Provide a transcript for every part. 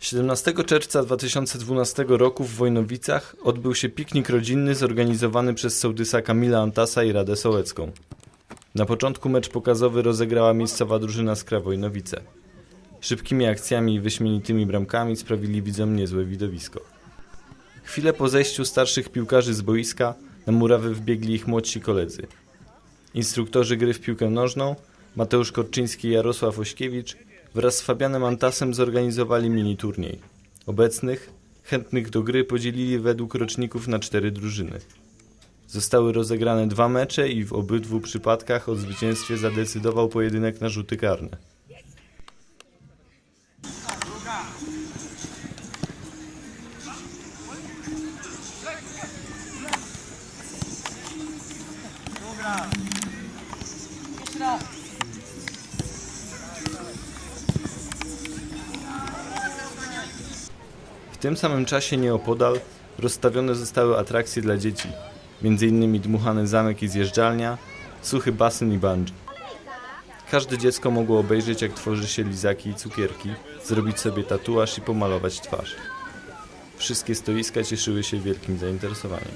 17 czerwca 2012 roku w Wojnowicach odbył się piknik rodzinny zorganizowany przez sołtysa Kamila Antasa i Radę Sołecką. Na początku mecz pokazowy rozegrała miejscowa drużyna z Wojnowice. Szybkimi akcjami i wyśmienitymi bramkami sprawili widzom niezłe widowisko. Chwilę po zejściu starszych piłkarzy z boiska na murawę wbiegli ich młodsi koledzy. Instruktorzy gry w piłkę nożną Mateusz Korczyński i Jarosław Ośkiewicz wraz z Fabianem Antasem zorganizowali mini turniej. Obecnych, chętnych do gry podzielili według roczników na cztery drużyny. Zostały rozegrane dwa mecze i w obydwu przypadkach o zwycięstwie zadecydował pojedynek na rzuty karne. W tym samym czasie nieopodal rozstawione zostały atrakcje dla dzieci, m.in. dmuchany zamek i zjeżdżalnia, suchy basen i bungee. Każde dziecko mogło obejrzeć jak tworzy się lizaki i cukierki, zrobić sobie tatuaż i pomalować twarz. Wszystkie stoiska cieszyły się wielkim zainteresowaniem.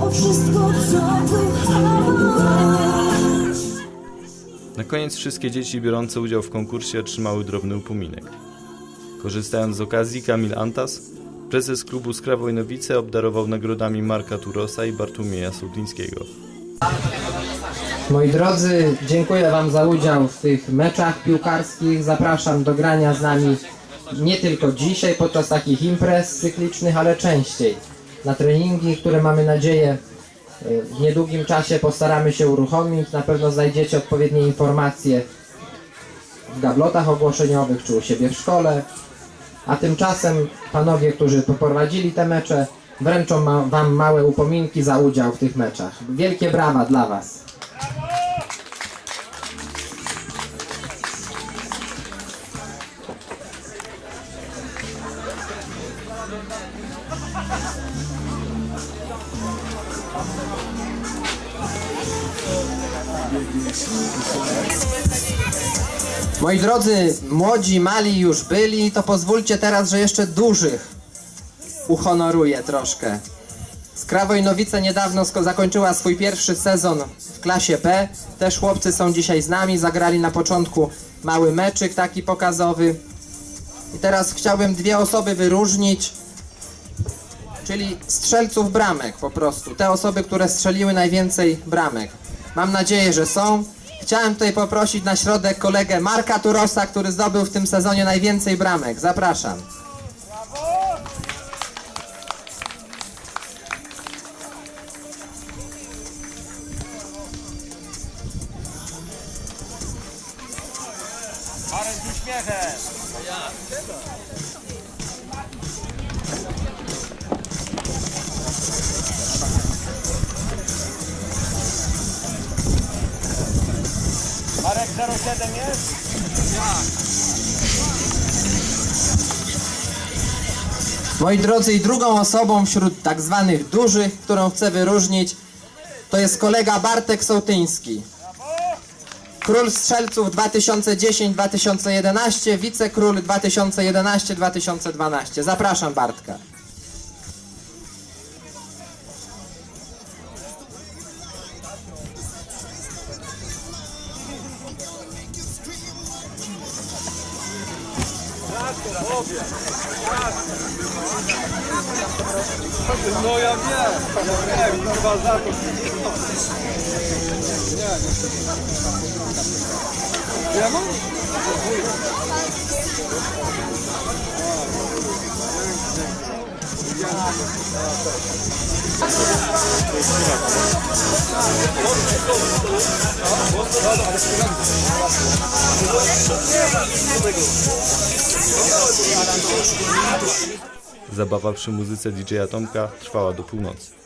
O wszystko, co Na koniec wszystkie dzieci biorące udział w konkursie otrzymały drobny upominek. Korzystając z okazji, Kamil Antas, prezes klubu Skra Wojnowice, obdarował nagrodami Marka Turosa i Bartłomieja Sołtyńskiego. Moi drodzy, dziękuję Wam za udział w tych meczach piłkarskich. Zapraszam do grania z nami nie tylko dzisiaj podczas takich imprez cyklicznych, ale częściej. Na treningi, które mamy nadzieję y, w niedługim czasie postaramy się uruchomić. Na pewno znajdziecie odpowiednie informacje w gablotach ogłoszeniowych czy u siebie w szkole. A tymczasem panowie, którzy poprowadzili te mecze, wręczą ma, Wam małe upominki za udział w tych meczach. Wielkie brawa dla Was. Moi drodzy, młodzi, mali już byli, to pozwólcie teraz, że jeszcze dużych uhonoruję troszkę. Skrawojnowice niedawno zakończyła swój pierwszy sezon w klasie B. Też chłopcy są dzisiaj z nami, zagrali na początku mały meczyk taki pokazowy. I teraz chciałbym dwie osoby wyróżnić, czyli strzelców bramek po prostu. Te osoby, które strzeliły najwięcej bramek. Mam nadzieję, że są. Chciałem tutaj poprosić na środek kolegę Marka Turosa, który zdobył w tym sezonie najwięcej bramek. Zapraszam. Marek 07 jest? Moi drodzy, i drugą osobą wśród tak zwanych dużych, którą chcę wyróżnić, to jest kolega Bartek Sołtyński. Król strzelców 2010-2011, wicekról 2011-2012. Zapraszam Bartka. No ja wiem, ja wiem, kurwa za to. Ja mam? Zabawa przy muzyce DJ-a Tomka trwała do północy.